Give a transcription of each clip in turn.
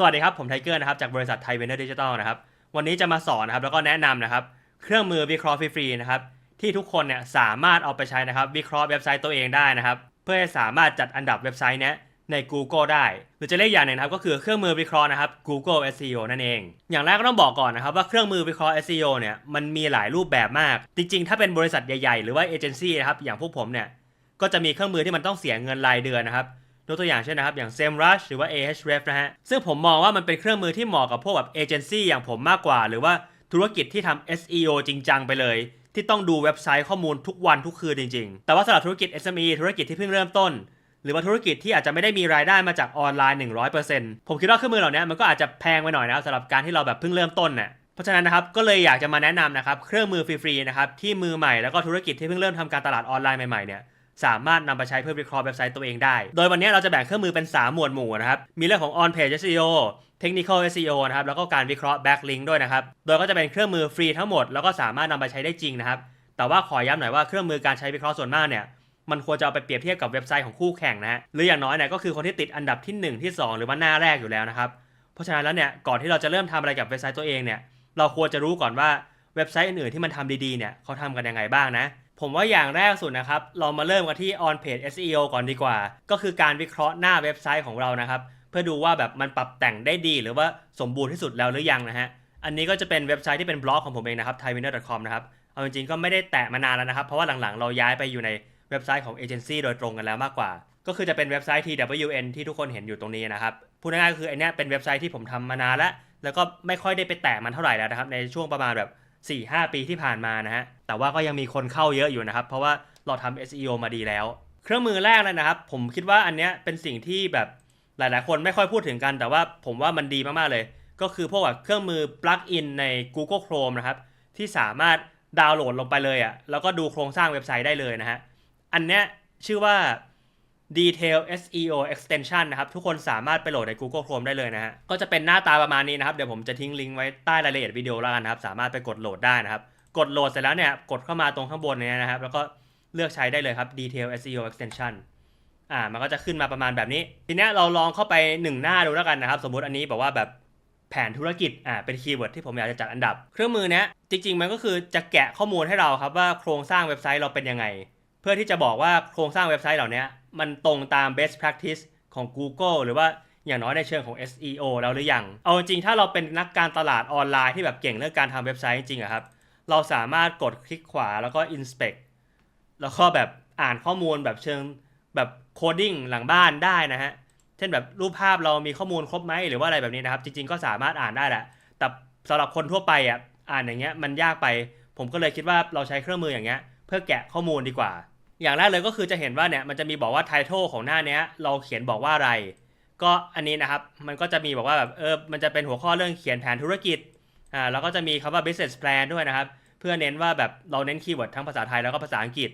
สวัสดีครับ ผมไทเกอร์นะครับจากบริษัทไทเวนเดอร์ดิจิทัลนะครับวันนี้จะมาสอนนะครับแล้วก็แนะนำนะครับเครื่องมือวิเคราะห์ฟรีๆนะครับที่ทุกคนเนี่ยสามารถเอาไปใช้นะครับวิเคราะห์เว็บไซต์ตัวเองได้นะครับเพื่อให้สามารถจัดอันดับเว็บไซต์เนี้ยใน Google ได้ หรือจะเรียกอย่างหนึ่งนะครับก็คือเครื่องมือวิเคราะห์นะครับ Google SEO นั่นเอง อย่างแรกก็ต้องบอกก่อนนะครับว่าเครื่องมือวิเคราะห์ SEO เนี่ยมันมีหลายรูปแบบมาก จริงๆ ถ้าเป็นบริษัทใหญ่ๆ หรือว่าเอเจนซี่นะครับอย่างพวกผมเนี่ยก็จะมีเครื่องมือที่มันต้องเสียเงินรายเดือนนะครับ ยกตัวอย่างเช่นนะครับ อย่าง SEMrush หรือว่า Ahref นะฮะ ซึ่งผมมองว่ามันเป็นเครื่องมือที่เหมาะกับพวกแบบเอเจนซี่อย่างผมมากกว่า หรือว่าธุรกิจที่ทำ SEO จริงจังไปเลย ที่ต้องดูเว็บไซต์ข้อมูลทุกวันทุกคืนจริง ๆ แต่ว่าสำหรับธุรกิจ SME ธุรกิจที่เพิ่งเริ่มต้น หรือว่าธุรกิจที่อาจจะไม่ได้มีรายได้มาจากออนไลน์ 100%ผมคิดว่าเครื่องมือเหล่านี้มันก็อาจจะแพงไปหน่อยนะสำหรับการที่เราแบบเพิ่งเริ่มต้นน่ะเพราะฉะนั้นนะครับก็เลยอยากจะมาแนะนำนะครับเครื่องมือฟรีๆนะครับที่มือใหม่แล้วก็ธุรกิจที่เพิ่งเริ่มทำการตลาดออนไลน์ใหม่ๆเนี่ย สามารถนำไปใช้เพื่อวิเคราะห์เว็บไซต์ตัวเองได้ โดยวันนี้เราจะแบ่งเครื่องมือเป็น 3 หมวดหมู่นะครับ มีเรื่องของ on page SEO technical SEO นะครับ แล้วก็การวิเคราะห์ backlink ด้วยนะครับ โดยก็จะเป็นเครื่องมือฟรีทั้งหมด แล้วก็สามารถนำไปใช้ได้จริงนะครับ แต่ว่าขอย้ำหน่อยว่าเครื่องมือการใช้วิเคราะห์ส่วนมากเนี่ย มันควรจะเอาไปเปรียบเทียบกับเว็บไซต์ของคู่แข่งนะฮะ หรืออย่างน้อยเนี่ยก็คือคนที่ติดอันดับที่ 1 ที่ 2 หรือว่าหน้าแรกอยู่แล้วนะครับ เพราะฉะนั้นแล้วเนี่ยก่อนที่เราจะเริ่มทำอะไรกับเว็บไซต์ตัวเองเนี่ย เราควรจะรู้ก่อนว่าเว็บไซต์อื่นๆที่มันทำดีๆเนี่ยเขาทำกันยังไงบ้างนะ ผมว่าอย่างแรกสุดนะครับ เรามาเริ่มกันที่ on page SEO ก่อนดีกว่า ก็คือการวิเคราะห์หน้าเว็บไซต์ของเรานะครับ เพื่อดูว่าแบบมันปรับแต่งได้ดีหรือว่าสมบูรณ์ที่สุดแล้วหรือยังนะฮะ อันนี้ก็จะเป็นเว็บไซต์ที่เป็นบล็อกของผมเองนะครับ thaiwinner.com นะครับ เอาจริงๆก็ไม่ได้แตะมานานแล้วนะครับ เพราะว่าหลังๆ เราย้ายไปอยู่ในเว็บไซต์ของเอเจนซี่โดยตรงกันแล้วมากกว่า ก็คือจะเป็นเว็บไซต์ TWN ที่ทุกคนเห็นอยู่ตรงนี้นะครับ พูดง่ายๆก็คือไอเนี้ยเป็นเว็บไซต์ที่ผมทำมานานแล้ว แล้วก็ไม่ค่อยได้ไปแตะมันเท่าไหร่แล้วนะครับ ในช่วงประมาณแบบ 4-5 ปีที่ผ่านมานะฮะ แต่ว่าก็ยังมีคนเข้าเยอะอยู่นะครับ เพราะว่าเราทำ SEO มาดีแล้ว เครื่องมือแรกเลยนะครับ ผมคิดว่าอันเนี้ยเป็นสิ่งที่แบบหลาย ๆ คนไม่ค่อยพูดถึงกัน แต่ว่าผมว่ามันดีมาก ๆ เลย ก็คือพวกแบบเครื่องมือ plug in ใน Google Chrome นะครับ ที่สามารถดาวน์โหลดลงไปเลยอะ่ะ แล้วก็ดูโครงสร้างเว็บไซต์ได้เลยนะฮะ อันเนี้ยชื่อว่า Detail SEO Extension นะครับ ทุกคนสามารถไปโหลดใน Google Chrome ได้เลยนะฮะ ก็จะเป็นหน้าตาประมาณนี้นะครับ เดี๋ยวผมจะทิ้งลิงก์ไว้ใต้รายละเอียดวิดีโอแล้วกันนะครับ สามารถไปกดโหลดได้นะครับ กดโหลดเสร็จแล้วเนี่ย กดเข้ามาตรงข้างบนเนี้นะครับ แล้วก็เลือกใช้ได้เลยครับ Detail SEO Extension อ่า มันก็จะขึ้นมาประมาณแบบนี้ ทีนี้เราลองเข้าไปหนึ่งหน้าดูแล้วกันนะครับ สมมติอันนี้บอกว่าแบบแผนธุรกิจ อ่า เป็นคีย์เวิร์ดที่ผมอยากจะจัดอันดับ เครื่องมือเนี้ยจริง ๆ มันก็คือจะแกะข้อมูลให้เราครับว่าโครงสร้างเว็บไซต์เราเป็นยังไง เพื่อที่จะบอกว่าโครงสร้างเว็บไซต์เหล่านี้ มันตรงตาม best practice ของ Google หรือว่าอย่างน้อยในเชิงของ SEO แล้วหรือยัง เอาจริงถ้าเราเป็นนักการตลาดออนไลน์ที่แบบเก่งเรื่องการทำเว็บไซต์จริงๆอะครับ เราสามารถกดคลิกขวาแล้วก็ inspect แล้วก็แบบอ่านข้อมูลแบบเชิงแบบโคดิ้งหลังบ้านได้นะฮะ เช่นแบบรูปภาพเรามีข้อมูลครบไหมหรือว่าอะไรแบบนี้นะครับ จริง ๆ ก็สามารถอ่านได้แหละ แต่สำหรับคนทั่วไปอะอ่านอย่างเงี้ยมันยากไป ผมก็เลยคิดว่าเราใช้เครื่องมืออย่างเงี้ยเพื่อแกะข้อมูลดีกว่า อย่างแรกเลยก็คือจะเห็นว่าเนี่ยมันจะมีบอกว่าไททลของหน้าเนี้ยเราเขียนบอกว่าอะไร ก็อันนี้นะครับมันก็จะมีบอกว่าแบบเออมันจะเป็นหัวข้อเรื่องเขียนแผนธุรกิจอ่าแล้วก็จะมีคำว่า business plan ด้วยนะครับ เพื่อเน้นว่าแบบเราเน้นคีย์เวิร์ดทั้งภาษาไทยแล้วก็ภาษาอังกฤษ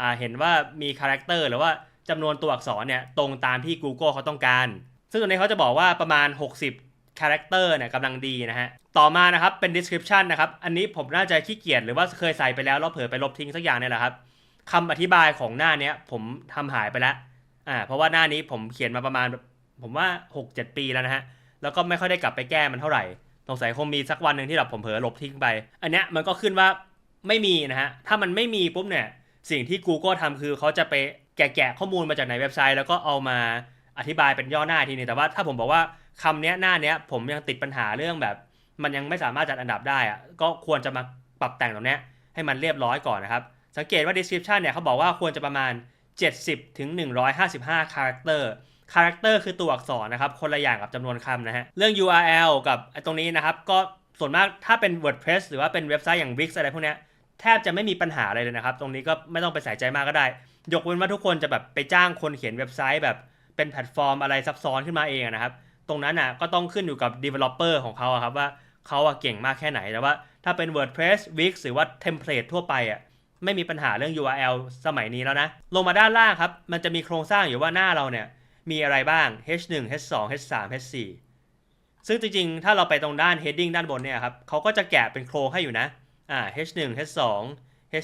อ่าเห็นว่ามีคาแรคเตอร์หรือว่าจำนวนตัวอักษรเนี่ยตรงตามที่ Google เขาต้องการ ซึ่งตัวนี้เขาจะบอกว่าประมาณ 60คาแรคเตอร์เนี่ยกำลังดีนะฮะ ต่อมานะครับเป็น description นะครับ อันนี้ผมน่าจะขี้เกียจหรือว่าเคยใส่ไปแล้วแล้วเผลอไปลบทิ้งสักอย่างเนี่ยแหละครับ คำอธิบายของหน้าเนี้ย ผมทำหายไปแล้วอ่าเพราะว่าหน้านี้ผมเขียนมาประมาณ ผมว่า 6-7 ปีแล้วนะฮะ แล้วก็ไม่ค่อยได้กลับไปแก้มันเท่าไหร่สงสัยคงมีสักวันหนึ่งที่แบบผมเผลอลบทิ้งไป อันเนี้ยมันก็ขึ้นว่าไม่มีนะฮะ ถ้ามันไม่มีปุ๊บเนี่ย สิ่งที่ Google ทำคือเขาจะไปแกะข้อมูลมาจากในเว็บไซต์ แล้วก็เอามาอธิบายเป็นย่อหน้าทีนึงแต่ว่าถ้าผมบอกว่าคำเนี้ยหน้าเนี้ยผมยังติดปัญหาเรื่องแบบ มันยังไม่สามารถจัดอันดับได้อะก็ควรจะมาปรับแต่งตรงเนี้ยให้มันเรียบร้อยก่อนนะครับ สังเกตว่า description เนี่ยเขาบอกว่าควรจะประมาณ 70ถึง155 character character คือตัวอักษรนะครับ คนละอย่างกับจำนวนคำนะฮะ เรื่อง URL กับไอตรงนี้นะครับ ก็ส่วนมากถ้าเป็น WordPress หรือว่าเป็นเว็บไซต์อย่าง Wix อะไรพวกนี้แทบจะไม่มีปัญหาอะไรเลยนะครับ ตรงนี้ก็ไม่ต้องไปใส่ใจมากก็ได้ ยกเว้นว่าทุกคนจะแบบไปจ้างคนเขียนเว็บไซต์แบบเป็นแพลตฟอร์มอะไรซับซ้อนขึ้นมาเองนะครับ ตรงนั้นน่ะก็ต้องขึ้นอยู่กับ developer ของเขาครับว่าเขาเก่งมากแค่ไหนแต่ว่า ถ้าเป็น WordPress Wix หรือว่า template ทั่วไปอะ ไม่มีปัญหาเรื่อง URL สมัยนี้แล้วนะ ลงมาด้านล่างครับ มันจะมีโครงสร้างอยู่ว่าหน้าเราเนี่ยมีอะไรบ้าง H1 H2 H3 H4 ซึ่งจริงๆ ถ้าเราไปตรงด้าน heading ด้านบนเนี่ยครับเขาก็จะแกะเป็นโครงให้อยู่นะอ่า H1 H2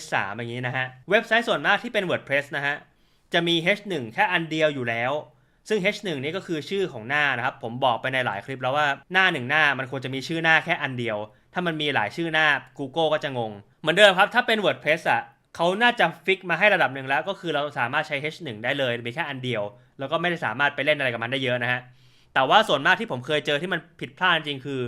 H3 อย่างนี้นะฮะ เว็บไซต์ส่วนมากที่เป็น WordPress นะฮะ จะมี H1 แค่อันเดียวอยู่แล้ว ซึ่ง H1 นี่ก็คือชื่อของหน้านะครับ ผมบอกไปในหลายคลิปแล้วว่าหน้าหนึ่งหน้ามันควรจะมีชื่อหน้าแค่อันเดียว ถ้ามันมีหลายชื่อหน้า Google ก็จะงง เหมือนเดิมครับ ถ้าเป็น WordPress อะเขาน่าจะฟิกมาให้ระดับหนึ่งแล้ว ก็คือเราสามารถใช้ H1 ได้เลยมีแค่อันเดียว แล้วก็ไม่ได้สามารถไปเล่นอะไรกับมันได้เยอะนะฮะ แต่ว่าส่วนมากที่ผมเคยเจอที่มันผิดพลาดจริงคือ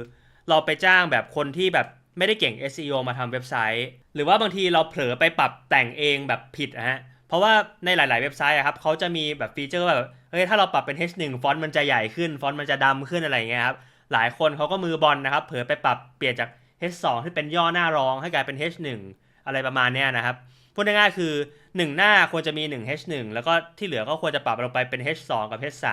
เราไปจ้างแบบคนที่แบบไม่ได้เก่ง SEO มาทำเว็บไซต์ หรือว่าบางทีเราเผลอไปปรับแต่งเองแบบผิดนะฮะ เพราะว่าในหลาย ๆ เว็บไซต์อะครับเขาจะมีแบบฟีเจอร์แบบ เฮ้ยถ้าเราปรับเป็น H1 ฟอนต์มันจะใหญ่ขึ้น ฟอนต์มันจะดำขึ้นอะไรเงี้ยครับหลายคนเขาก็มือบอลนะครับเผลอไปปรับเปลี่ยนจาก H2 ที่เป็นย่อหน้ารองให้กลายเป็น H1 อะไรประมาณเนี้ยนะครับพูดง่ายๆคือ 1 หน้าควรจะมี 1 H1 แล้วก็ที่เหลือก็ควรจะปรับลงไปเป็น H2 กับ H3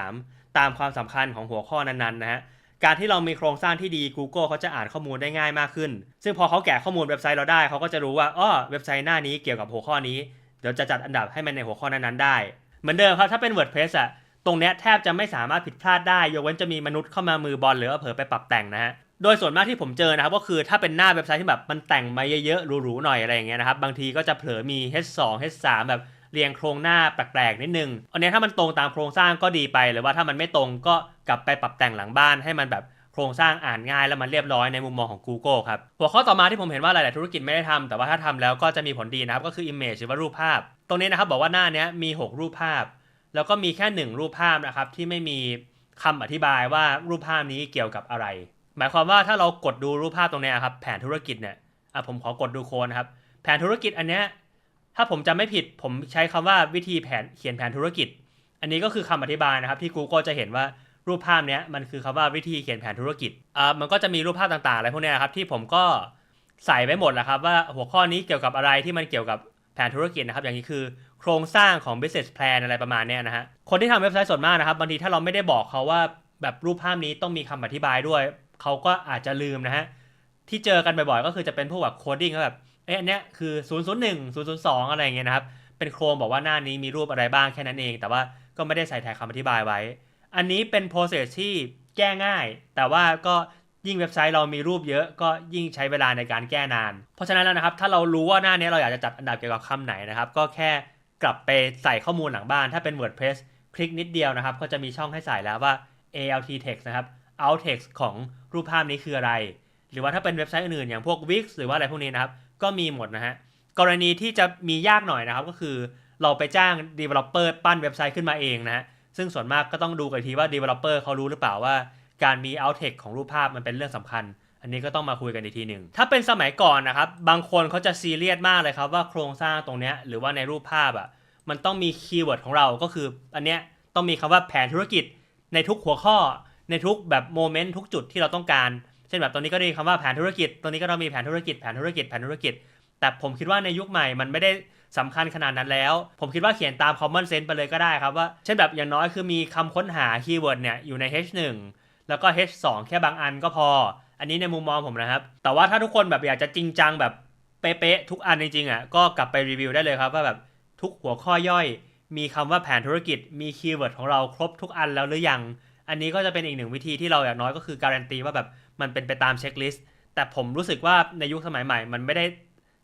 ตามความสำคัญของหัวข้อนั้นๆนะฮะการที่เรามีโครงสร้างที่ดี Google เขาจะอ่านข้อมูลได้ง่ายมากขึ้น ซึ่งพอเขาแกะข้อมูลเว็บไซต์เราได้เขาก็จะรู้ว่าอ้อเว็บไซต์หน้านี้เกี่ยวกับหัวข้อนี้ เดี๋ยวจะจัดอันดับให้มันในหัวข้อนั้นๆได้ เหมือนเดิมครับถ้าเป็น WordPress อะ ตรงเนี้ยแทบจะไม่สามารถผิดพลาดได้ยกเว้นจะมีมนุษย์เข้ามามือบอลหรือเผลอไปปรับแต่งนะฮะโดยส่วนมากที่ผมเจอนะครับก็คือถ้าเป็นหน้าเว็บไซต์ที่แบบมันแต่งมาเยอะๆหรูๆหน่อยอะไรอย่างเงี้ยนะครับบางทีก็จะเผลอมี H2 H3 แบบเรียงโครงหน้าแปลกๆนิดนึงอันนี้ถ้ามันตรงตามโครงสร้างก็ดีไป หรือว่าถ้ามันไม่ตรงก็กลับไปปรับแต่งหลังบ้านให้มันแบบโครงสร้างอ่านง่ายแล้วมันเรียบร้อยในมุมมองของ Google ครับ หัวข้อต่อมาที่ผมเห็นว่าหลาย ๆ ธุรกิจไม่ได้ทำแต่ว่าถ้าทำแล้วก็จะมีผลดีนะครับก็คือ image หรือว่ารูปภาพ ตรงนี้นะครับบอกว่าหน้านี้มี 6 รูปภาพ แล้วก็มีแค่1รูปภาพนะครับที่ไม่มีคำอธิบายว่ารูปภาพนี้เกี่ยวกับอะไร หมายความว่าถ้าเรากดดูรูปภาพตรงนี้ครับแผนธุรกิจเนี่ยอะผมขอกดดูโค้ดนะครับ แผนธุรกิจอันเนี้ยถ้าผมจำไม่ผิดผมใช้คำว่าวิธีแผนเขียนแผนธุรกิจ อันนี้ก็คือคำอธิบายนะครับที่ Google จะเห็นว่ารูปภาพเนี้ยมันคือคำว่าวิธีเขียนแผนธุรกิจอ่ามันก็จะมีรูปภาพต่างๆอะไรพวกเนี้ยครับที่ผมก็ใส่ไปหมดแหละครับว่าหัวข้อนี้เกี่ยวกับอะไรที่มันเกี่ยวกับ แผนธุรกิจนะครับ อย่างนี้คือโครงสร้างของ business plan อะไรประมาณเนี้ยนะฮะ คนที่ทำเว็บไซต์ส่วนมากนะครับบางทีถ้าเราไม่ได้บอกเขาว่าแบบรูปภาพนี้ต้องมีคำอธิบายด้วย เขาก็อาจจะลืมนะฮะ ที่เจอกันบ่อยๆ ก็คือจะเป็นพวกแบบโคดดิ้งแบบเอ๊ะอันเนี้ยคือ001 002 อะไรอย่างเงี้ยนะครับ เป็นโครงบอกว่าหน้านี้มีรูปอะไรบ้างแค่นั้นเอง แต่ว่าก็ไม่ได้ใส่แท็กคำอธิบายไว้ อันนี้เป็น process ที่แก้ง่าย แต่ว่าก็ ยิ่งเว็บไซต์เรามีรูปเยอะก็ยิ่งใช้เวลาในการแก้นาน เพราะฉะนั้นแล้วนะครับถ้าเรารู้ว่าหน้านี้เราอยากจะจัดอันดับเกี่ยวกับคำไหนนะครับ ก็แค่กลับไปใส่ข้อมูลหลังบ้าน ถ้าเป็น WordPress คลิกนิดเดียวนะครับ ก็จะมีช่องให้ใส่แล้วว่า alt text นะครับ alt text ของรูปภาพนี้คืออะไร หรือว่าถ้าเป็นเว็บไซต์อื่นๆอย่างพวก Wix หรือว่าอะไรพวกนี้นะครับ ก็มีหมดนะฮะกรณีที่จะมียากหน่อยนะครับก็คือ เราไปจ้าง developer ปั้นเว็บไซต์ขึ้นมาเองนะฮะซึ่งส่วนมากก็ต้องดูกันทีว่า developer เขารู้หรือเปล่าว่า การมี out text ของรูปภาพมันเป็นเรื่องสำคัญ อันนี้ก็ต้องมาคุยกันอีกทีหนึ่ง ถ้าเป็นสมัยก่อนนะครับ บางคนเขาจะซีเรียสมากเลยครับว่าโครงสร้างตรงเนี้ยหรือว่าในรูปภาพอะมันต้องมีคีย์เวิร์ดของเราก็คือ อันเนี้ยต้องมีคำว่าแผนธุรกิจในทุกหัวข้อในทุกแบบโมเมนต์ทุกจุดที่เราต้องการ เช่นแบบตรงนี้ก็ได้คำว่าแผนธุรกิจตรงนี้ก็ต้องมีแผนธุรกิจแผนธุรกิจแผนธุรกิจ แต่ผมคิดว่าในยุคใหม่มันไม่ได้สำคัญขนาดนั้นแล้ว ผมคิดว่าเขียนตาม common sense ไปเลยก็ได้ครับว่า เช่นแบบอย่างน้อยคือมีคำค้นหาคีย์เวิร์ดเนี่ยอยู่ใน H1 แล้วก็ H2 แค่บางอันก็พอ อันนี้ในมุมมองผมนะครับ แต่ว่าถ้าทุกคนแบบอยากจะจริงจังแบบเป๊ะๆทุกอันจริงๆอะก็กลับไปรีวิวได้เลยครับว่าแบบทุกหัวข้อย่อย มีคำว่าแผนธุรกิจมีคีย์เวิร์ดของเราครบทุกอันแล้วหรือยัง อันนี้ก็จะเป็นอีกหนึ่งวิธีที่เราอย่างน้อยก็คือการันตีว่าแบบมันเป็นไปตามเช็คลิสต์แต่ผมรู้สึกว่าในยุคสมัยใหม่ มันไม่ได้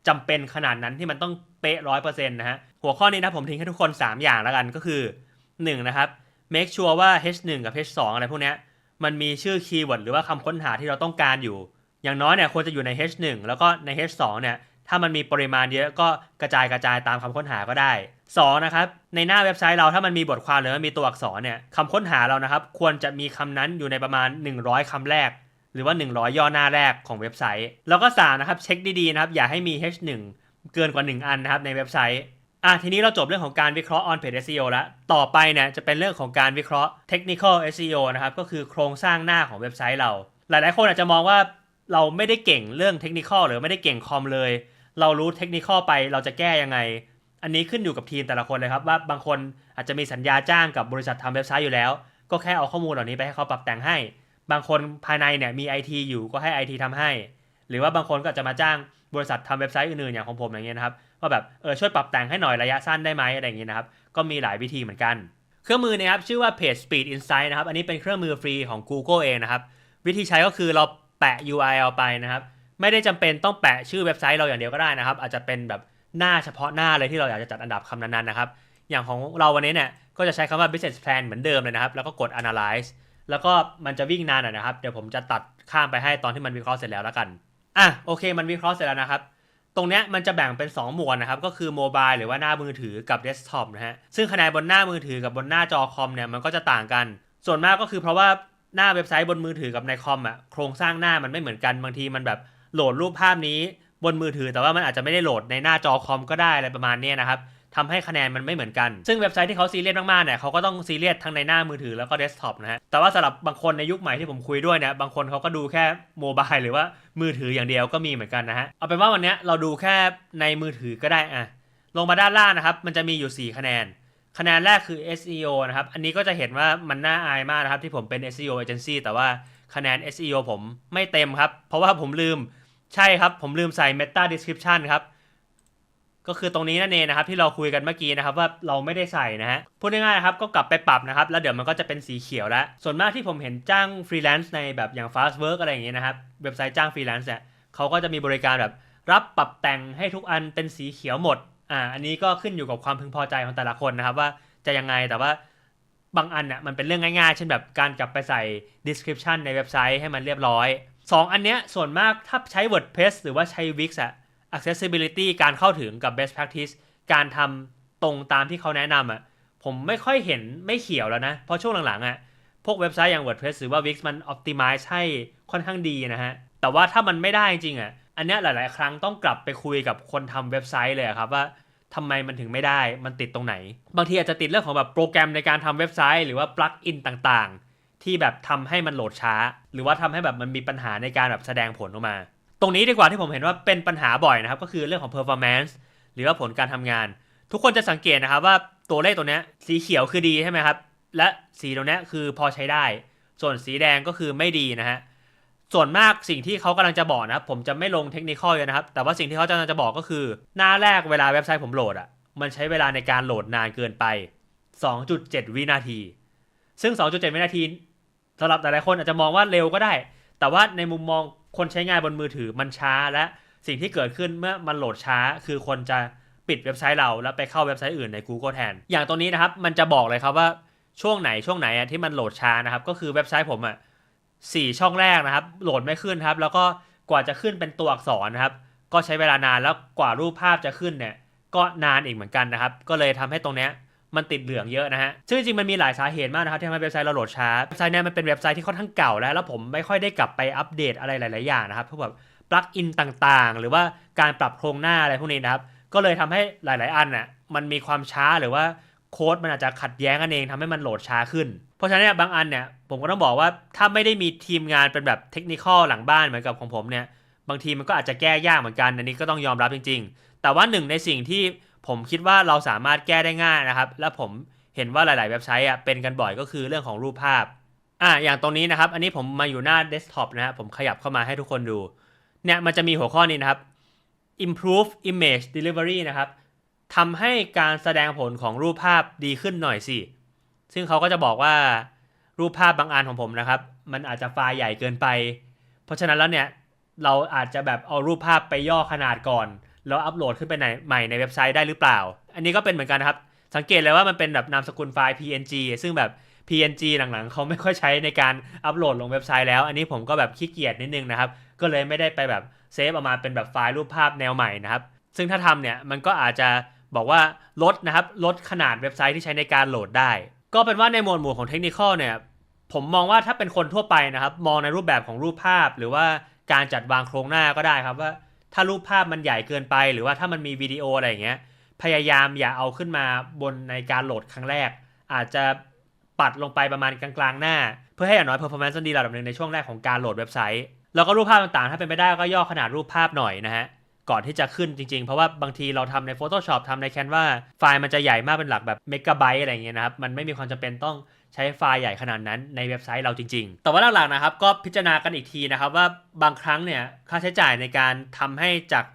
จำเป็นขนาดนั้นที่มันต้องเป๊ะร้อยเปอร์เซ็นต์นะฮะหัวข้อนี้นะผมทิ้งให้ทุกคน 3 อย่างแล้วกันก็คือ 1 นะครับ make sure ว่า H1 กับ H2 อะไรพวกเนี้ย มันมีชื่อคีย์เวิร์ดหรือว่าคำค้นหาที่เราต้องการอยู่ อย่างน้อยเนี่ยควรจะอยู่ใน H1 แล้วก็ใน H2 เนี่ยถ้ามันมีปริมาณเยอะก็กระจายกระจายตามคำค้นหาก็ได้ 2 นะครับ ในหน้าเว็บไซต์เราถ้ามันมีบทความหรือว่ามีตัวอักษรเนี่ยคำค้นหาเรานะครับ ควรจะมีคำนั้นอยู่ในประมาณ 100คำแรก หรือว่า 100 ย่อหน้าแรกของเว็บไซต์ แล้วก็3นะครับเช็คดีๆนะครับอย่าให้มี H1 เกินกว่า 1 อันนะครับในเว็บไซต์ อะทีนี้เราจบเรื่องของการวิเคราะห์ on page SEO แล้ว ต่อไปเนี่ยจะเป็นเรื่องของการวิเคราะห์ technical SEO นะครับ ก็คือโครงสร้างหน้าของเว็บไซต์เรา หลาย ๆ คนอาจจะมองว่าเราไม่ได้เก่งเรื่องเทคนิคหรือไม่ได้เก่งคอมเลย เรารู้เทคนิคไปเราจะแก้ยังไง อันนี้ขึ้นอยู่กับทีมแต่ละคนเลยครับ ว่าบางคนอาจจะมีสัญญาจ้างกับบริษัททำเว็บไซต์อยู่แล้ว ก็แค่เอาข้อมูลเหล่านี้ไปให้เขาปรับแต่งให้ บางคนภายในเนี่ยมี IT อยู่ก็ให้ IT ทำให้ หรือว่าบางคนก็จะมาจ้างบริษัททำเว็บไซต์อื่นๆอย่างของผมอย่างเงี้ยนะครับ ว่าแบบเออช่วยปรับแต่งให้หน่อยระยะสั้นได้ไหมอะไรอย่างเงี้ยนะครับ ก็มีหลายวิธีเหมือนกัน เครื่องมือนะครับชื่อว่า Page Speed Insight นะครับ อันนี้เป็นเครื่องมือฟรีของ Google เองนะครับ วิธีใช้ก็คือเราแปะ URL ไปนะครับ ไม่ได้จำเป็นต้องแปะชื่อเว็บไซต์เราอย่างเดียวก็ได้นะครับ อาจจะเป็นแบบหน้าเฉพาะหน้าเลยที่เราอยากจะจัดอันดับคำนั้นๆนะครับ อย่างของเราวันนี้เนี่ยก็จะใช้คำว่า business plan เหมือนเดิมเลยนะครับ แล้วก็กด analyze แล้วก็มันจะวิ่งนานหน่อยนะครับ เดี๋ยวผมจะตัดข้ามไปให้ตอนที่มันวิเคราะห์เสร็จแล้วแล้วกัน อะโอเค มันวิเคราะห์เสร็จแล้วนะครับ ตรงเนี้ยมันจะแบ่งเป็น 2 หมวดนะครับ ก็คือโมบายหรือว่าหน้ามือถือกับเดสก์ท็อปนะฮะ ซึ่งคะแนนบนหน้ามือถือกับบนหน้าจอคอมเนี่ยมันก็จะต่างกัน ส่วนมากก็คือเพราะว่าหน้าเว็บไซต์บนมือถือกับในคอมอะโครงสร้างหน้ามันไม่เหมือนกันบางทีมันแบบโหลดรูปภาพนี้บนมือถือ แต่ว่ามันอาจจะไม่ได้โหลดในหน้าจอคอมก็ได้อะไรประมาณนี้นะครับ ทำให้คะแนนมันไม่เหมือนกัน ซึ่งเว็บไซต์ที่เขาซีเรียสมากๆเนี่ยเขาก็ต้องซีเรียสทั้งในหน้ามือถือแล้วก็เดสก์ท็อปนะฮะ แต่ว่าสำหรับบางคนในยุคใหม่ที่ผมคุยด้วยเนี่ย บางคนเขาก็ดูแค่โมบายหรือว่ามือถืออย่างเดียวก็มีเหมือนกันนะฮะ เอาเป็นว่าวันนี้เราดูแค่ในมือถือก็ได้อะลงมาด้านล่างนะครับ มันจะมีอยู่ 4 คะแนน คะแนนแรกคือ SEO นะครับ อันนี้ก็จะเห็นว่ามันน่าอายมากนะครับที่ผมเป็น SEO agency แต่ว่าคะแนน SEO ผมไม่เต็มครับ เพราะว่าผมลืม ใช่ครับ ผมลืมใส่ meta description ครับ ก็คือตรงนี้นั่นเองนะครับที่เราคุยกันเมื่อกี้นะครับว่าเราไม่ได้ใส่นะฮะพูดง่ายๆครับก็กลับไปปรับนะครับแล้วเดี๋ยวมันก็จะเป็นสีเขียวแล้ว ส่วนมากที่ผมเห็นจ้างฟรีแลนซ์ในแบบอย่าง fast work อะไรอย่างเงี้ยนะครับเว็บไซต์จ้างฟรีแลนซ์เนี่ยเขาก็จะมีบริการแบบรับปรับแต่งให้ทุกอันเป็นสีเขียวหมดอ่าอันนี้ก็ขึ้นอยู่กับความพึงพอใจของแต่ละคนนะครับว่าจะยังไงแต่ว่าบางอันเนี่ยมันเป็นเรื่องง่ายๆ เช่นแบบการกลับไปใส่ description ในเว็บไซต์ให้มันเรียบร้อยสองอันเนี้ยส่วนมากถ้าใช้ WordPress หรือว่าใช้ Wix อะ accessibility การเข้าถึงกับ best practice การทำตรงตามที่เขาแนะนำอะผมไม่ค่อยเห็นไม่เขียวแล้วนะ เพราะช่วงหลังๆอะพวกเว็บไซต์อย่าง WordPress หรือว่า Wix มัน optimize ให้ค่อนข้างดีนะฮะ แต่ว่าถ้ามันไม่ได้จริงๆอะอันนี้หลายๆ ครั้งต้องกลับไปคุยกับคนทำเว็บไซต์เลยครับว่าทำไมมันถึงไม่ได้ มันติดตรงไหน บางทีอาจจะติดเรื่องของแบบโปรแกรมในการทำเว็บไซต์ หรือว่าปลั๊กอินต่างๆ ที่แบบทำให้มันโหลดช้า หรือว่าทำให้แบบมันมีปัญหาในการแบบแสดงผลออกมา ตรงนี้ดีกว่าที่ผมเห็นว่าเป็นปัญหาบ่อยนะครับ ก็คือเรื่องของ performance หรือว่าผลการทำงาน ทุกคนจะสังเกตนะครับว่าตัวเลขตัวนี้สีเขียวคือดีใช่ไหมครับ และสีตรงนี้คือพอใช้ได้ ส่วนสีแดงก็คือไม่ดีนะฮะส่วนมากสิ่งที่เขากำลังจะบอกนะครับ ผมจะไม่ลงเทคนิคอลเลยนะครับ แต่ว่าสิ่งที่เขากำลังจะบอกก็คือ หน้าแรกเวลาเว็บไซต์ผมโหลดอะมันใช้เวลาในการโหลดนานเกินไป 2.7 วินาที ซึ่ง 2.7 วินาทีสำหรับหลายๆคนอาจจะมองว่าเร็วก็ได้ แต่ว่าในมุมมอง คนใช้งานบนมือถือมันช้าและสิ่งที่เกิดขึ้นเมื่อมันโหลดช้า คือคนจะปิดเว็บไซต์เราแล้วไปเข้าเว็บไซต์อื่นใน Google แทน อย่างตัวนี้นะครับ มันจะบอกเลยครับว่าช่วงไหนช่วงไหนอะที่มันโหลดช้านะครับ ก็คือเว็บไซต์ผมอะสี่ช่องแรกนะครับ โหลดไม่ขึ้นครับ แล้วก็กว่าจะขึ้นเป็นตัวอักษรนะครับ ก็ใช้เวลานานแล้วกว่ารูปภาพจะขึ้นเนี่ย ก็นานอีกเหมือนกันนะครับ ก็เลยทำให้ตรงเนี้ย มันติดเหลืองเยอะนะฮะ ซึ่งจริงๆมันมีหลายสาเหตุมากนะครับที่ทำให้เว็บไซต์เราโหลดช้า เว็บไซต์เนี้ยมันเป็นเว็บไซต์ที่ค่อนข้างเก่าแล้ว แล้วผมไม่ค่อยได้กลับไปอัปเดตอะไรหลาย ๆ อย่างนะครับพวกแบบปลั๊กอินต่างๆ หรือว่าการปรับโครงหน้าอะไรพวกนี้นะครับ ก็เลยทำให้หลาย ๆ อันน่ะมันมีความช้าหรือว่าโค้ดมันอาจจะขัดแย้งกันเองทำให้มันโหลดช้าขึ้น เพราะฉะนั้นเนี่ยบางอันเนี่ยผมก็ต้องบอกว่าถ้าไม่ได้มีทีมงานเป็นแบบเทคนิคอลหลังบ้านเหมือนกับของผมเนี่ยบางทีมันก็อาจจะแก้ยากเหมือนกันอันนี้ก็ต้องยอมรับจริง ๆ แต่ว่าหนึ่งในสิ่งที่ ผมคิดว่าเราสามารถแก้ได้ง่ายนะครับ และผมเห็นว่าหลาย ๆ เว็บไซต์อะเป็นกันบ่อยก็คือเรื่องของรูปภาพอะอย่างตรงนี้นะครับ อันนี้ผมมาอยู่หน้าเดสก์ท็อปนะฮะผมขยับเข้ามาให้ทุกคนดู เนี่ยมันจะมีหัวข้อนี้นะครับ improve image delivery นะครับทำให้การแสดงผลของรูปภาพดีขึ้นหน่อยสิ ซึ่งเขาก็จะบอกว่ารูปภาพบางอันของผมนะครับ มันอาจจะไฟล์ใหญ่เกินไป เพราะฉะนั้นแล้วเนี่ย เราอาจจะแบบเอารูปภาพไปย่อขนาดก่อน แล้วอัปโหลดขึ้นไปในใหม่ในเว็บไซต์ได้หรือเปล่า อันนี้ก็เป็นเหมือนกันนะครับ สังเกตเลยว่ามันเป็นแบบนามสกุลไฟล์ PNG ซึ่งแบบ PNG หลังๆเขาไม่ค่อยใช้ในการอัปโหลดลงเว็บไซต์แล้ว อันนี้ผมก็แบบขี้เกียจนิดนึงนะครับ ก็เลยไม่ได้ไปแบบเซฟออกมาเป็นแบบไฟล์รูปภาพแนวใหม่นะครับ ซึ่งถ้าทำเนี่ยมันก็อาจจะบอกว่าลดนะครับลดขนาดเว็บไซต์ที่ใช้ในการโหลดได้ ก็เป็นว่าในหมวดหมู่ของเทคนิคเนี่ยผมมองว่าถ้าเป็นคนทั่วไปนะครับ มองในรูปแบบของรูปภาพ หรือว่าการจัดวางโครงหน้าก็ได้ครับว่า ถ้ารูปภาพมันใหญ่เกินไป หรือว่าถ้ามันมีวิดีโออะไรอย่างเงี้ย พยายามอย่าเอาขึ้นมาบนในการโหลดครั้งแรก อาจจะปัดลงไปประมาณกลางๆหน้า เพื่อให้อย่างน้อย performance มันดีระดับหนึ่งในช่วงแรกของการโหลดเว็บไซต์ แล้วก็รูปภาพต่างๆ ถ้าเป็นไปได้ก็ย่อขนาดรูปภาพหน่อยนะฮะ ก่อนที่จะขึ้นจริงๆ เพราะว่าบางทีเราทำใน Photoshop ทำใน Canva ไฟล์มันจะใหญ่มากเป็นหลักแบบเมกะไบต์อะไรอย่างเงี้ยนะครับ มันไม่มีความจำเป็นต้องใช้ไฟล์ใหญ่ขนาดนั้นในเว็บไซต์เราจริง ๆ แต่ว่าหลักๆนะครับ ก็พิจารณากันอีกทีนะครับว่าบางครั้งเนี่ยค่าใช้จ่ายในการทำให้จาก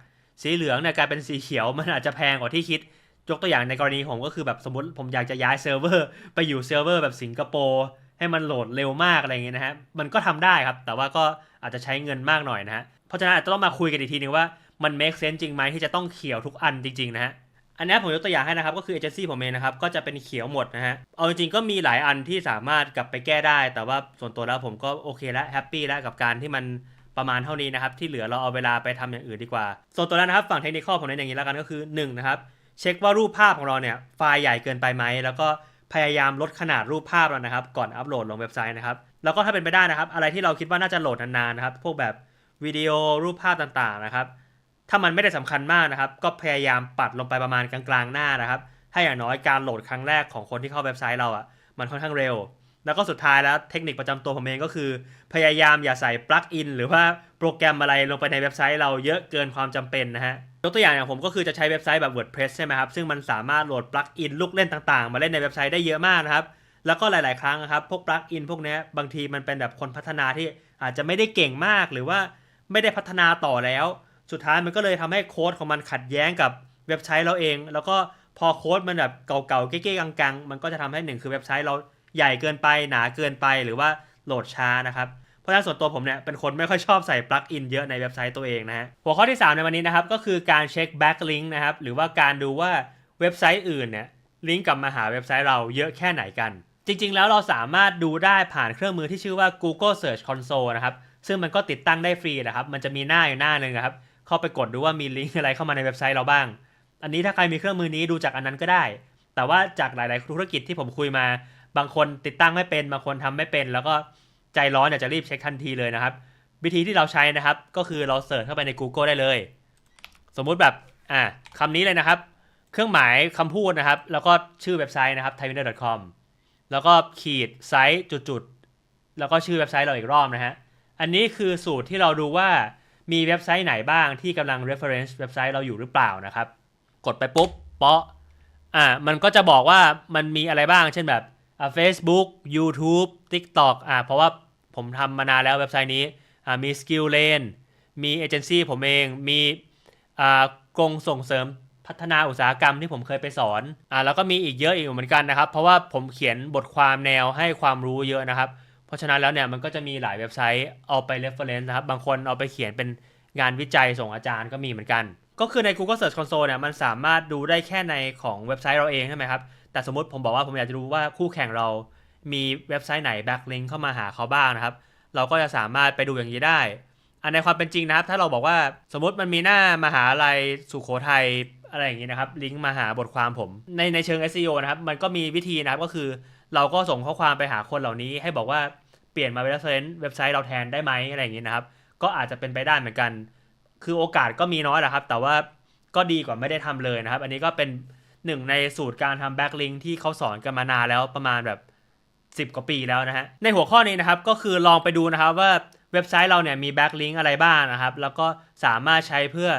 สีเหลืองเนี่ยกลายเป็นสีเขียวมันอาจจะแพงกว่าที่คิดยกตัวอย่างในกรณีผมก็คือแบบสมมติผมอยากจะย้ายเซิร์ฟเวอร์ไปอยู่เซิร์ฟเวอร์แบบสิงคโปร์ให้มันโหลดเร็วมากอะไรอย่างเงี้ยนะฮะมันก็ทำได้ครับ แต่ว่าก็อาจจะใช้เงินมากหน่อยนะฮะเพราะฉะนั้นอาจจะต้องมาคุยกันอีกทีนึงว่า มัน make sense จริงไหมที่จะต้องเขียวทุกอันจริงๆนะฮะอันนี้ผมยกตัวอย่างให้นะครับก็คือเอเจนซี่ผมเองนะครับก็จะเป็นเขียวหมดนะฮะเอาจริงๆก็มีหลายอันที่สามารถกลับไปแก้ได้ แต่ว่าส่วนตัวแล้วผมก็โอเคแล้วแฮปปี้แล้วกับการที่มันประมาณเท่านี้นะครับที่เหลือเราเอาเวลาไปทำอย่างอื่นดีกว่า ส่วนตัวแล้วนะครับฝั่งเทคนิคผมเน้นอย่างนี้แล้วกันก็คือ1นะครับเช็คว่ารูปภาพของเราเนี่ยไฟล์ใหญ่เกินไปไหมแล้วก็พยายามลดขนาดรูปภาพเรานะครับ ก่อนอัปโหลดลงเว็บไซต์นะครับแล้วก็ถ้าเป็นไปได้นะครับ อะไรที่เราคิดว่าน่าจะโหลดนานๆนะครับพวกแบบวิดีโอรูปภาพต่างๆนะครับ ถ้ามันไม่ได้สำคัญมากนะครับ ก็พยายามปัดลงไปประมาณกลางๆหน้านะครับ ให้อย่างน้อยการโหลดครั้งแรกของคนที่เข้าเว็บไซต์เราอะ่ะ มันค่อนข้างเร็ว แล้วก็สุดท้ายแล้วเทคนิคประจำตัวผมเองก็คือ พยายามอย่าใส่ปลั๊กอินหรือว่าโปรแกรมอะไรลงไปในเว็บไซต์เราเยอะเกินความจำเป็นนะฮะยกตัวอย่างอย่างผมก็คือจะใช้เว็บไซต์แบบ WordPress ใช่ไหมครับ ซึ่งมันสามารถโหลดปลั๊กอินลูกเล่นต่างๆ มาเล่นในเว็บไซต์ได้เยอะมากนะครับ แล้วก็หลาย ๆ ครั้งนะครับ พวกปลั๊กอินพวกนี้บางทีมันเป็นแบบคนพัฒนาที่อาจจะไม่ได้เก่งมากหรือว่าไม่ได้พัฒนาต่อแล้ว สุดท้ายมันก็เลยทำให้โค้ดของมันขัดแย้งกับเว็บไซต์เราเอง แล้วก็พอโค้ดมันแบบเก่าๆเก๊ๆกังๆ มันก็จะทำให้หนึ่งคือเว็บไซต์เราใหญ่เกินไปหนาเกินไปหรือว่าโหลดช้านะครับเพราะฉะนั้นส่วนตัวผมเนี่ยเป็นคนไม่ค่อยชอบใส่ปลั๊กอินเยอะในเว็บไซต์ตัวเองนะฮะหัวข้อที่ 3 ในวันนี้นะครับก็คือการเช็คแบ็กลิงก์นะครับหรือว่าการดูว่าเว็บไซต์อื่นเนี่ยลิงก์กลับมาหาเว็บไซต์เราเยอะแค่ไหนกัน จริงๆ แล้วเราสามารถดูได้ผ่านเครื่องมือที่ชื่อว่า Google Search Console นะครับซึ่งมันก็ติดตั้งได้ฟรีนะครับมันจะมีหน้าอยู่หน้าหนึ่งครับ เข้าไปกดดูว่ามีลิงก์อะไรเข้ามาในเว็บไซต์เราบ้าง อันนี้ถ้าใครมีเครื่องมือนี้ดูจากอันนั้นก็ได้ แต่ว่าจากหลาย ๆ ธุรกิจที่ผมคุยมา บางคนติดตั้งไม่เป็นบางคนทำไม่เป็น แล้วก็ใจร้อนอยากจะรีบเช็คทันทีเลยนะครับ วิธีที่เราใช้นะครับ ก็คือเราเสิร์ชเข้าไปใน Google ได้เลย สมมุติแบบอ่าคำนี้เลยนะครับ เครื่องหมายคำพูดนะครับ แล้วก็ชื่อเว็บไซต์นะครับ thaiwinner.com แล้วก็ขีดไซต์จุดๆแล้วก็ชื่อเว็บไซต์เราอีกรอบนะฮะอันนี้คือสูตรที่เราดูว่า มีเว็บไซต์ไหนบ้างที่กำลัง reference เว็บไซต์เราอยู่หรือเปล่านะครับ กดไปปุ๊บเปาะอ่ามันก็จะบอกว่ามันมีอะไรบ้าง เช่นแบบ Facebook YouTube TikTok อ่าเพราะว่าผมทำมานานแล้วเว็บไซต์นี้อ่ามี Skill Lane มีเอเจนซี่ผมเองมีอ่ากรงส่งเสริมพัฒนาอุตสาหกรรมที่ผมเคยไปสอนอ่าแล้วก็มีอีกเยอะอีกเหมือนกันนะครับ เพราะว่าผมเขียนบทความแนวให้ความรู้เยอะนะครับ ราะฉะนั้นแล้วเนี่ยมันก็จะมีหลายเว็บไซต์เอาไป reference นะครับ บางคนเอาไปเขียนเป็นงานวิจัยส่งอาจารย์ก็มีเหมือนกัน ก็คือใน Google Search Console เนี่ยมันสามารถดูได้แค่ในของเว็บไซต์เราเองใช่ไหมครับ แต่สมมติผมบอกว่าผมอยากจะรู้ว่าคู่แข่งเรา มีเว็บไซต์ไหน backlink เข้ามาหาเขาบ้างนะครับ เราก็จะสามารถไปดูอย่างนี้ได้ อันในความเป็นจริงนะครับ ถ้าเราบอกว่าสมมติมันมีหน้ามหาลัยสุโขทัยอะไรอย่างนี้นะครับ ลิงก์มาหาบทความผม ในในเชิง SEO นะครับ มันก็มีวิธีนะครับก็คือ เราก็ส่งข้อความไปหาคนเหล่านี้ให้บอกว่า เปลี่ยนมาเป็น reference เว็บไซต์เราแทนได้ไหมอะไรอย่างนี้นะครับ ก็อาจจะเป็นไปได้เหมือนกัน คือโอกาสก็มีน้อยแหละครับ แต่ว่าก็ดีกว่าไม่ได้ทำเลยนะครับ อันนี้ก็เป็นหนึ่งในสูตรการทำ backlink ที่เขาสอนกันมานานแล้วประมาณแบบ 10 กว่าปีแล้วนะฮะ ในหัวข้อนี้นะครับก็คือลองไปดูนะครับว่าเว็บไซต์เราเนี่ยมีแบ็กลิงอะไรบ้างนะครับ แล้วก็สามารถใช้เพื่อ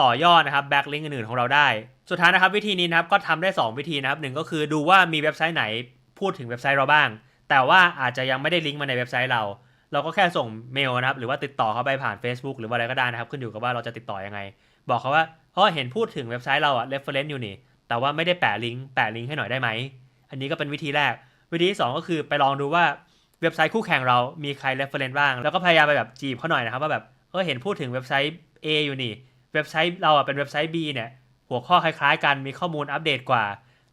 ต่อยอดนะครับแบ็กลิงอื่นๆของเราได้ สุดท้ายนะครับวิธีนี้นะครับก็ทำได้ 2 วิธีนะครับหนึ่งก็คือดูว่ามีเว็บไซต์ไหนพูดถึงเว็บไซต์เราบ้าง แต่ว่าอาจจะยังไม่ได้ลิงก์มาในเว็บไซต์เรา เราก็แค่ส่งเมลนะครับ หรือว่าติดต่อเขาไปผ่าน Facebook หรือว่าอะไรก็ได้นะครับ ขึ้นอยู่กับว่าเราจะติดต่อยังไง บอกเขาว่าเออเห็นพูดถึงเว็บไซต์เราอะ reference อยู่นี่ แต่ว่าไม่ได้แปะลิงก์ แปะลิงก์ให้หน่อยได้ไหม อันนี้ก็เป็นวิธีแรก วิธีที่สองก็คือไปลองดูว่าเว็บไซต์คู่แข่งเรามีใคร reference บ้าง แล้วก็พยายามไปแบบจีบเขาหน่อยนะครับว่าแบบ เออเห็นพูดถึงเว็บไซต์ A อยู่นี่ เว็บไซต์เราอะเป็นเว็บไซต์ B เนี่ย หัวข้อคล้ายๆ กัน มีข้อมูลอัปเดตกว่า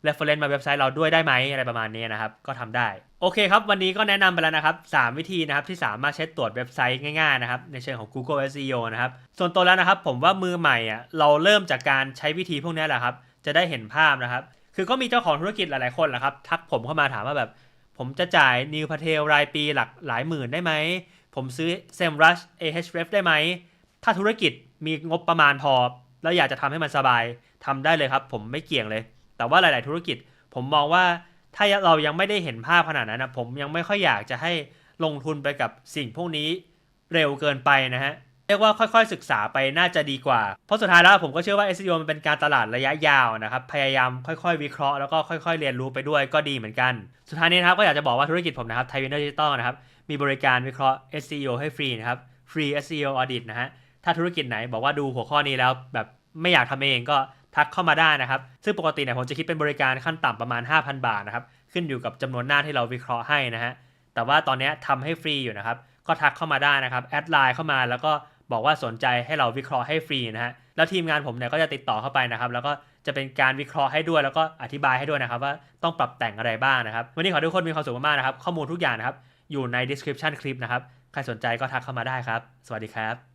reference มาเว็บไซต์เราด้วยได้ไหมอะไรประมาณนี้นะครับ ก็ทำได้ โอเคครับ วันนี้ก็แนะนำไปแล้วนะครับ 3 วิธีนะครับที่สามารถเช็คตรวจเว็บไซต์ง่ายๆนะครับในเชิงของ Google SEO นะครับ ส่วนตัวแล้วนะครับ ผมว่ามือใหม่อะเราเริ่มจากการใช้วิธีพวกนี้แหละครับ จะได้เห็นภาพนะครับ คือก็มีเจ้าของธุรกิจหลายๆคนแหละครับทักผมเข้ามาถามว่าแบบ ผมจะจ่ายนิวพาเทลรายปีหลักหลายหมื่นได้ไหมผมซื้อ SEMrush Ahref ได้ไหมถ้าธุรกิจมีงบประมาณพอ แล้วอยากจะทำให้มันสบายทำได้เลยครับ ผมไม่เกี่ยงเลย แต่ว่าหลาย ๆ ธุรกิจ ผมมองว่าถ้าเรายังไม่ได้เห็นภาพขนาดนั้นนะผมยังไม่ค่อยอยากจะให้ลงทุนไปกับสิ่งพวกนี้เร็วเกินไปนะฮะเรียกว่าค่อย ๆ ศึกษาไปน่าจะดีกว่า เพราะสุดท้ายแล้วผมก็เชื่อว่า SEO มันเป็นการตลาดระยะยาวนะครับ พยายามค่อย ๆ วิเคราะห์แล้วก็ค่อย ๆ เรียนรู้ไปด้วยก็ดีเหมือนกัน สุดท้ายนี้นะครับก็อยากจะบอกว่าธุรกิจผมนะครับ Thai Winner Digital นะครับมีบริการวิเคราะห์ SEO ให้ฟรีนะครับฟรี SEO audit นะฮะถ้าธุรกิจไหนบอกว่าดูหัวข้อนี้แล้วแบบไม่อยากทำเองก็ ทักเข้ามาได้นะครับ ซึ่งปกติเนี่ยผมจะคิดเป็นบริการขั้นต่ำประมาณ 5,000 บาทนะครับ ขึ้นอยู่กับจำนวนหน้าที่เราวิเคราะห์ให้นะฮะ แต่ว่าตอนนี้ทำให้ฟรีอยู่นะครับ ก็ทักเข้ามาได้นะครับ แอดไลน์เข้ามาแล้วก็บอกว่าสนใจให้เราวิเคราะห์ให้ฟรีนะฮะ แล้วทีมงานผมเนี่ยก็จะติดต่อเข้าไปนะครับ แล้วก็จะเป็นการวิเคราะห์ให้ด้วย แล้วก็อธิบายให้ด้วยนะครับ ว่าต้องปรับแต่งอะไรบ้างนะครับ วันนี้ขอทุกคนมีความสุขมากๆนะครับ ข้อมูลทุกอย่างนะครับ อยู่ใน description คลิปนะครับ ใครสนใจก็ทักเข้ามาได้ครับ สวัสดีครับ